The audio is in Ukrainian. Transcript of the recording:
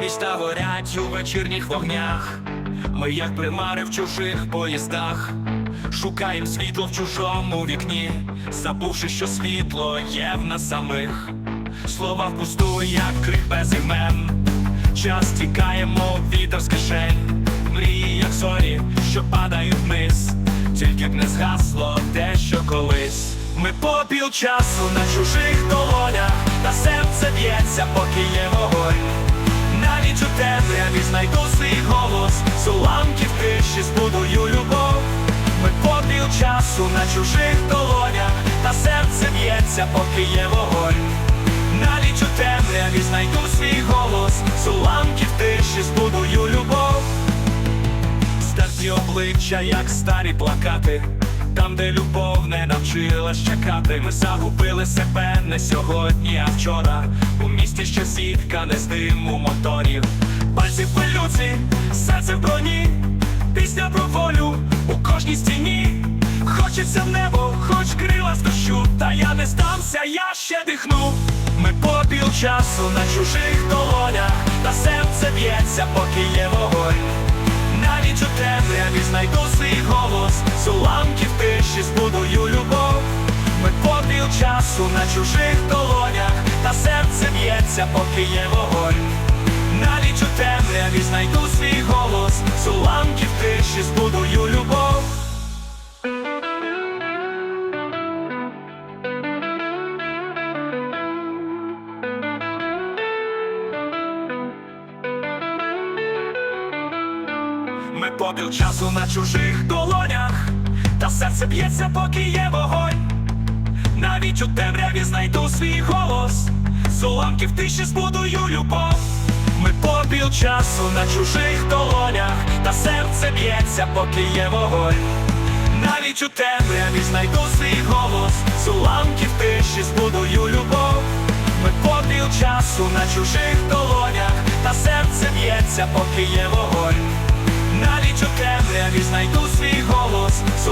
Міста горять у вечірніх вогнях. Ми, як примари в чужих поїздах, шукаєм світло в чужому вікні, забувши, що світло є в нас самих. Слова впусту, як крик без імен. Час тікає, мов вітер з кишень. Мрії, як зорі, що падають вниз. Тільки б не згасло те, що колись. Ми попіл часу на чужих долонях, та серце б'ється, поки є вогонь. Уламків тиші збудую любов. Ми попіл часу на чужих долонях, та серце б'ється, поки є вогонь. Навіть у темряві знайду свій голос, з уламків тиші збудую любов. Стерті обличчя, як старі плакати, там, де любов не навчилась чекати. Ми загубили себе не сьогодні, а вчора. У місті ще сітка не з диму моторів. Пальці в пилюці, серце в броні, пісня про волю у кожній стіні. Хочеться в небо, хоч крила з дощу, та я не здамся, я ще дихну. Ми попіл часу на чужих долонях, та серце б'ється, поки є вогонь. Навіть у темряві знайду свій голос, з уламків тиші збудую любов. Ми попіл часу на чужих долонях, та серце б'ється, поки є вогонь. Навіть у темряві знайду свій голос, з уламків тиші збудую любов. Ми попіл часу на чужих долонях, та серце б'ється, поки є вогонь. Навіть у темряві знайду свій голос, з уламків тиші збудую любов. Ми попіл часу на чужих долонях, та серце б'ється, поки є вогонь. Навіть у темряві знайду свій голос, з уламків тиші збудую любов. Ми попіл часу на чужих долонях, та серце б'ється, поки є вогонь. Навіть у темряві знайду свій голос, з